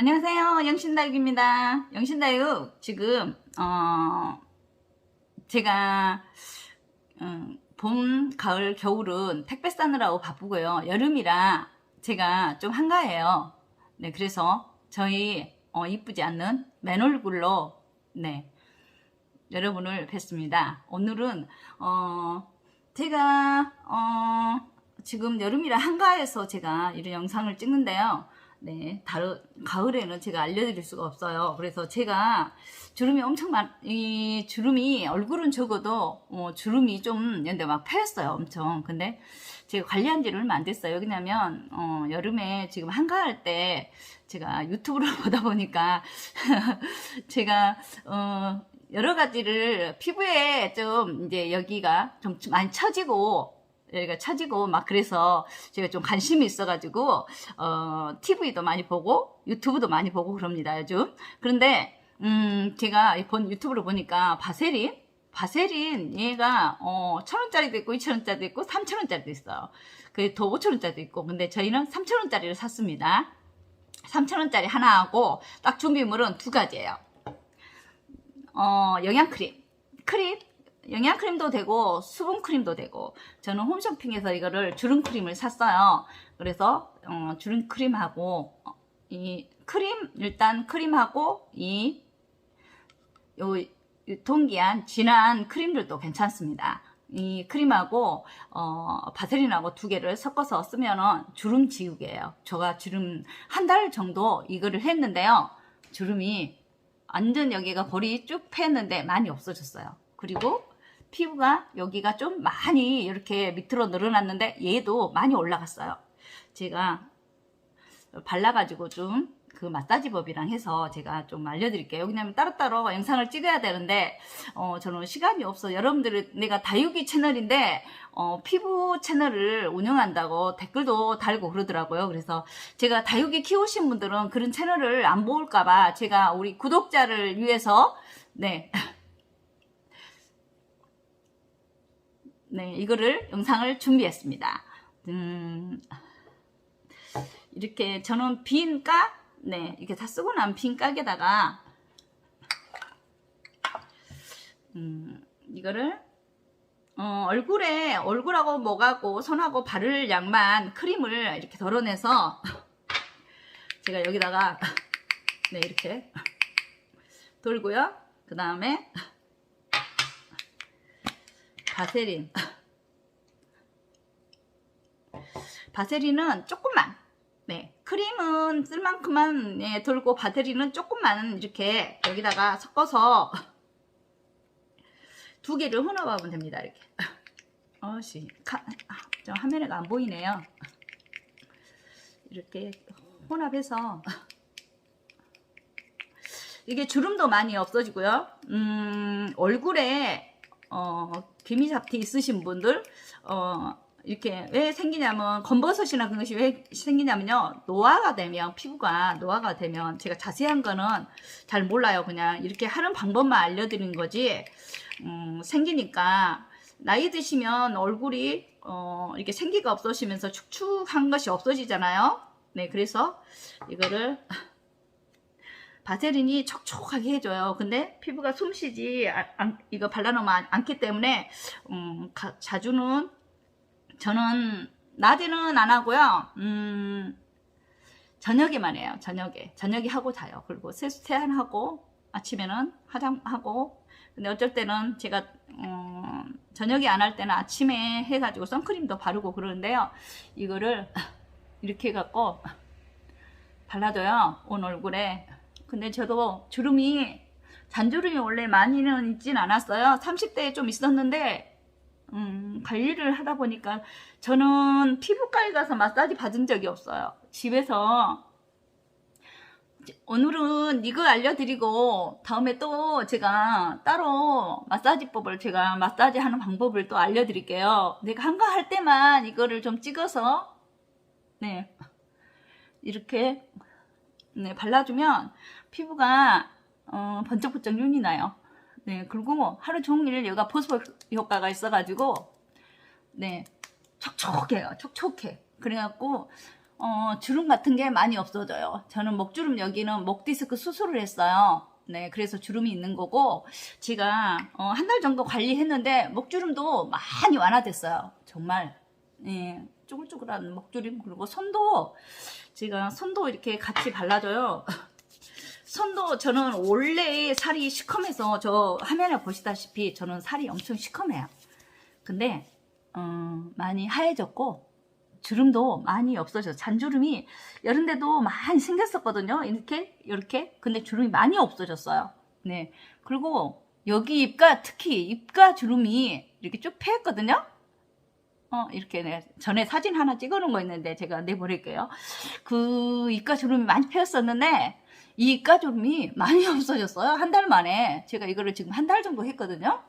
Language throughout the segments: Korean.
안녕하세요. 영신다육입니다. 영신다육 지금 어 제가 음, 봄, 가을, 겨울은 택배 싸느라고 바쁘고요. 여름이라 제가 좀 한가해요. 네, 그래서 저희 어, 이쁘지 않는 맨 얼굴로 네 여러분을 뵙습니다. 오늘은 어 제가 어 지금 여름이라 한가해서 제가 이런 영상을 찍는데요. 네, 다른 가을에는 제가 알려드릴 수가 없어요. 그래서 제가 주름이 엄청 많, 이 주름이 얼굴은 적어도 어, 주름이 좀 근데 막 패였어요, 엄청. 근데 제가 관리한 지는 얼마 안 됐어요. 왜냐면 어, 여름에 지금 한가할 때 제가 유튜브를 보다 보니까 제가 어, 여러 가지를 피부에 좀 이제 여기가 좀 많이 처지고 여기가 처지고 막 그래서 제가 좀 관심이 있어가지고 어 TV도 많이 보고 유튜브도 많이 보고 그럽니다 요즘. 그런데 음 제가 본 유튜브를 보니까 바세린? 바세린 얘가 어 천원짜리도 있고 이천원짜리도 있고 삼천원짜리도 있어요 그더 오천원짜리도 있고. 근데 저희는 삼천원짜리를 샀습니다. 삼천원짜리 하나 하고 딱 준비물은 두 가지예요. 어 영양크림. 크림 영양크림도 되고 수분크림도 되고 저는 홈쇼핑에서 이거를 주름크림을 샀어요. 그래서 어, 주름크림하고 어, 이 크림 일단 크림하고 이 요 유통기한 지난 크림들도 괜찮습니다. 이 크림하고 어, 바세린하고 두 개를 섞어서 쓰면은 주름 지우개예요. 제가 주름 한 달 정도 이거를 했는데요. 주름이 완전 여기가 볼이 쭉 패였는데 많이 없어졌어요. 그리고 피부가 여기가 좀 많이 이렇게 밑으로 늘어났는데 얘도 많이 올라갔어요. 제가 발라가지고 좀 그 마사지 법이랑 해서 제가 좀 알려드릴게요. 왜냐면 따로따로 영상을 찍어야 되는데 어, 저는 시간이 없어. 여러분들은 내가 다육이 채널인데 어, 피부 채널을 운영한다고 댓글도 달고 그러더라고요. 그래서 제가 다육이 키우신 분들은 그런 채널을 안 볼까봐 제가 우리 구독자를 위해서 네 네, 이거를 영상을 준비했습니다. 음, 이렇게 저는 빈 까, 네, 이렇게 다 쓰고 난빈 깍에다가, 음, 이거를, 어, 얼굴에, 얼굴하고 목하고 손하고 바를 양만 크림을 이렇게 덜어내서, 제가 여기다가, 네, 이렇게 돌고요. 그 다음에, 바세린. 바세린은 조금만. 네. 크림은 쓸 만큼만 예, 돌고 바세린은 조금만 이렇게 여기다가 섞어서 두 개를 혼합하면 됩니다. 이렇게. 어씨. 저 화면에가 안 보이네요. 이렇게 혼합해서 이게 주름도 많이 없어지고요. 음, 얼굴에 어, 개미잡티 있으신 분들 어, 이렇게 왜 생기냐면 검버섯이나 그런 것이 왜 생기냐면요. 노화가 되면 피부가 노화가 되면 제가 자세한 거는 잘 몰라요. 그냥 이렇게 하는 방법만 알려드리는 거지. 음, 생기니까 나이 드시면 얼굴이 어, 이렇게 생기가 없어지면서 축축한 것이 없어지잖아요. 네 그래서 이거를 바세린이 촉촉하게 해줘요. 근데 피부가 숨쉬지 않, 이거 발라놓으면 않기 때문에 음, 가, 자주는 저는 낮에는 안 하고요. 음, 저녁에만 해요. 저녁에 저녁에 하고 자요. 그리고 세수 세안하고 아침에는 화장하고 근데 어쩔 때는 제가 음, 저녁에 안 할 때는 아침에 해가지고 선크림도 바르고 그러는데요. 이거를 이렇게 해갖고 발라줘요. 온 얼굴에 근데 저도 주름이 잔주름이 원래 많이는 있진 않았어요. 30대에 좀 있었는데 음, 관리를 하다 보니까 저는 피부과에 가서 마사지 받은 적이 없어요. 집에서 오늘은 이거 알려드리고 다음에 또 제가 따로 마사지법을 제가 마사지 하는 방법을 또 알려드릴게요. 내가 한가할 때만 이거를 좀 찍어서 네 이렇게 네, 발라주면 피부가 어, 번쩍번쩍 윤이 나요. 네, 그리고 하루 종일 얘가 보습 효과가 있어가지고 네, 촉촉해요. 촉촉해. 그래갖고 어, 주름 같은 게 많이 없어져요. 저는 목주름 여기는 목 디스크 수술을 했어요. 네, 그래서 주름이 있는 거고, 제가 어, 한 달 정도 관리했는데 목주름도 많이 완화됐어요. 정말, 예, 쭈글쭈글한 목주름 그리고 손도 제가 손도 이렇게 같이 발라줘요. 손도 저는 원래 살이 시커매서 저 화면에 보시다시피 저는 살이 엄청 시커매요. 근데 어, 많이 하얘졌고 주름도 많이 없어져. 잔주름이 이런데도 많이 생겼었거든요. 이렇게 이렇게. 근데 주름이 많이 없어졌어요. 네. 그리고 여기 입가 특히 입가 주름이 이렇게 쭉 패였거든요. 어 이렇게 네. 전에 사진 하나 찍어 놓은 거 있는데 제가 내보낼게요. 그 입가 주름이 많이 패였었는데 이 주름이 많이 없어졌어요. 한 달 만에 제가 이거를 지금 한 달 정도 했거든요.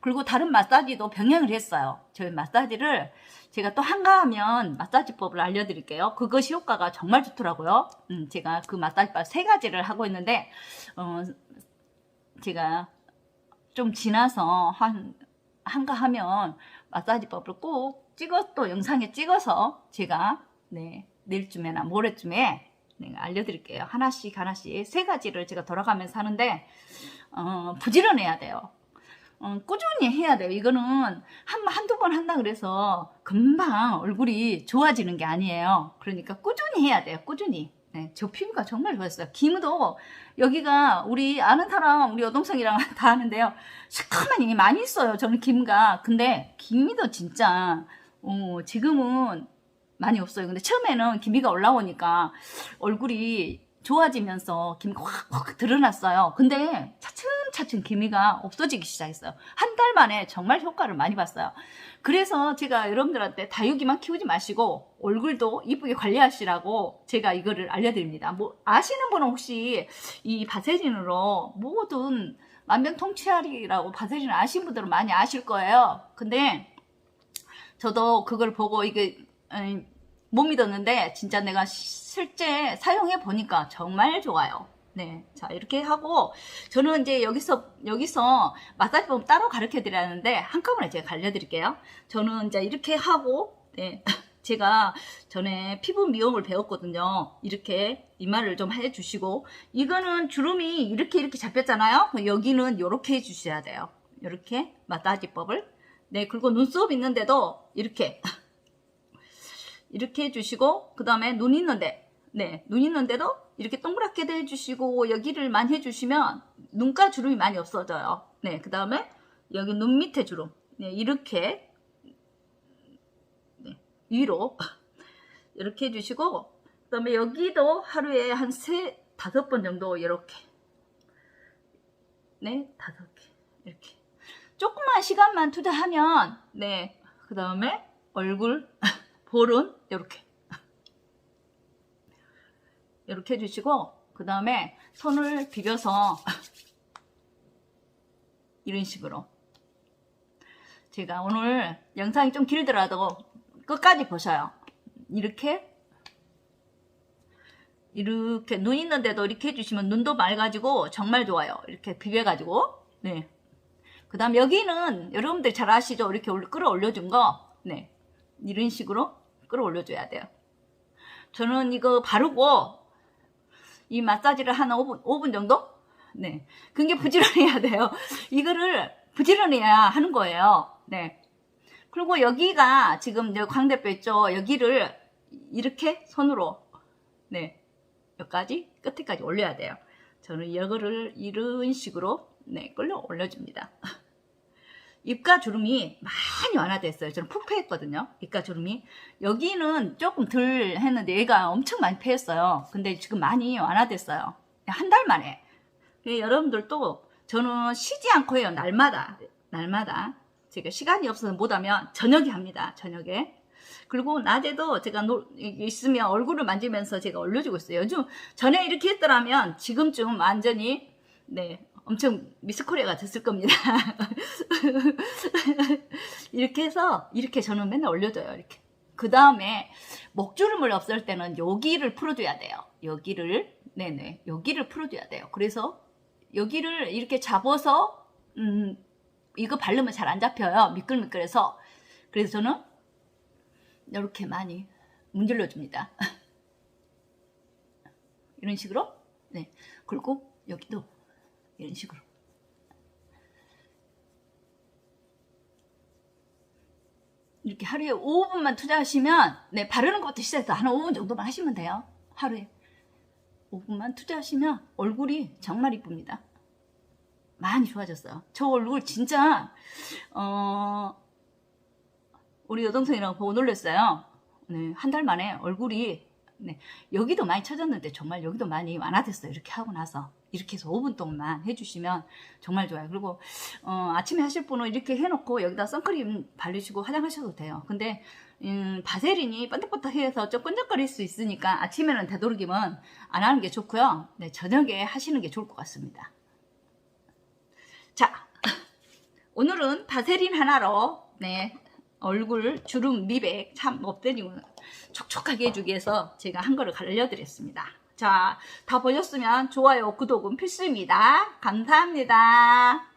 그리고 다른 마사지도 병행을 했어요. 저희 마사지를 제가 또 한가하면 마사지법을 알려드릴게요. 그것이 효과가 정말 좋더라고요. 음, 제가 그 마사지법 세 가지를 하고 있는데, 어, 제가 좀 지나서 한, 한가하면 마사지법을 꼭 찍어, 또 영상에 찍어서 제가, 네, 내일쯤에나 모레쯤에 네, 알려드릴게요. 하나씩 하나씩 세 가지를 제가 돌아가면서 하는데, 어, 부지런해야 돼요. 어, 꾸준히 해야 돼요. 이거는 한, 한두 번 한다 그래서 금방 얼굴이 좋아지는 게 아니에요. 그러니까 꾸준히 해야 돼요. 꾸준히. 네, 저 피부가 정말 좋았어요. 기무도 여기가 우리 아는 사람, 우리 여동생이랑 다 하는데요. 시커먼 이 많이 있어요. 저는 기무가. 근데 기미도 진짜, 어, 지금은 많이 없어요. 근데 처음에는 기미가 올라오니까 얼굴이 좋아지면서 기미가 확확 드러났어요. 근데 차츰차츰 기미가 없어지기 시작했어요. 한 달 만에 정말 효과를 많이 봤어요. 그래서 제가 여러분들한테 다육이만 키우지 마시고 얼굴도 이쁘게 관리하시라고 제가 이거를 알려드립니다. 뭐 아시는 분은 혹시 이 바세린으로 모든 만병통치약이라고 바세린 아시는 분들은 많이 아실 거예요. 근데 저도 그걸 보고 이게 음, 못 믿었는데 진짜 내가 실제 사용해 보니까 정말 좋아요. 네. 자, 이렇게 하고 저는 이제 여기서 여기서 마사지법 따로 가르쳐 드리는데 한꺼번에 제가 알려 드릴게요. 저는 이제 이렇게 하고 네. 제가 전에 피부 미용을 배웠거든요. 이렇게 이마를 좀 해 주시고 이거는 주름이 이렇게 이렇게 잡혔잖아요. 여기는 이렇게 해 주셔야 돼요. 이렇게 마사지법을 네, 그리고 눈썹 있는데도 이렇게 이렇게 해주시고 그 다음에 눈 있는데 네, 눈 있는데도 이렇게 동그랗게도 해주시고 여기를 많이 해주시면 눈가 주름이 많이 없어져요. 네, 그 다음에 여기 눈 밑에 주름. 네, 이렇게 네, 위로 이렇게 해주시고 그 다음에 여기도 하루에 한 세 다섯 번 정도 이렇게. 네, 다섯 개. 이렇게. 조금만 시간만 투자하면 네, 그 다음에 얼굴 볼은 이렇게. 이렇게 해주시고 그 다음에 손을 비벼서 이런 식으로. 제가 오늘 영상이 좀 길더라도 끝까지 보셔요. 이렇게. 이렇게 눈 있는데도 이렇게 해주시면 눈도 맑아지고 정말 좋아요. 이렇게 비벼가지고. 네. 그 다음 여기는 여러분들 잘 아시죠? 이렇게 끌어올려준 거 네. 이런 식으로 끌어올려줘야 돼요. 저는 이거 바르고 이 마사지를 한 5분, 5분 정도? 네. 그게 부지런해야 돼요. 이거를 부지런해야 하는 거예요. 네. 그리고 여기가 지금 광대뼈 있죠? 여기를 이렇게 손으로, 네. 여기까지, 끝에까지 올려야 돼요. 저는 이거를 이런 식으로, 네, 끌어 올려줍니다. 입가 주름이 많이 완화됐어요. 저는 푹 패했거든요. 입가 주름이. 여기는 조금 덜 했는데 얘가 엄청 많이 패했어요. 근데 지금 많이 완화됐어요. 한 달 만에. 여러분들도 저는 쉬지 않고 해요. 날마다. 날마다. 제가 시간이 없어서 못하면 저녁에 합니다. 저녁에. 그리고 낮에도 제가 노, 있으면 얼굴을 만지면서 제가 올려주고 있어요. 요즘 전에 이렇게 했더라면 지금쯤 완전히 네 엄청 미스코리아가 됐을 겁니다. 이렇게 해서 이렇게 저는 맨날 올려줘요. 이렇게. 그 다음에 목주름을 없앨 때는 여기를 풀어줘야 돼요. 여기를 네네 여기를 풀어줘야 돼요. 그래서 여기를 이렇게 잡아서 음 이거 바르면 잘 안 잡혀요. 미끌미끌해서 그래서 저는 이렇게 많이 문질러 줍니다. 이런 식으로. 네. 그리고 여기도 이런 식으로. 이렇게 하루에 5분만 투자하시면 네, 바르는 것부터 시작해서 한 5분 정도만 하시면 돼요. 하루에 5분만 투자하시면 얼굴이 정말 이쁩니다. 많이 좋아졌어요. 저 얼굴 진짜 어 우리 여동생이랑 보고 놀랐어요. 네, 한 달 만에 얼굴이 네, 여기도 많이 처졌는데 정말 여기도 많이 완화됐어요. 이렇게 하고 나서 이렇게 해서 5분 동안만 해주시면 정말 좋아요. 그리고 어, 아침에 하실 분은 이렇게 해놓고 여기다 선크림 바르시고 화장하셔도 돼요. 근데 음, 바세린이 번뜩번뜩해서 좀 끈적거릴 수 있으니까 아침에는 되도록이면 안 하는 게 좋고요. 네, 저녁에 하시는 게 좋을 것 같습니다. 자, 오늘은 바세린 하나로 네, 얼굴 주름 미백 참 없애지고 촉촉하게 해주기 위해서 제가 한 거를 알려드렸습니다. 자, 다 보셨으면 좋아요, 구독은 필수입니다. 감사합니다.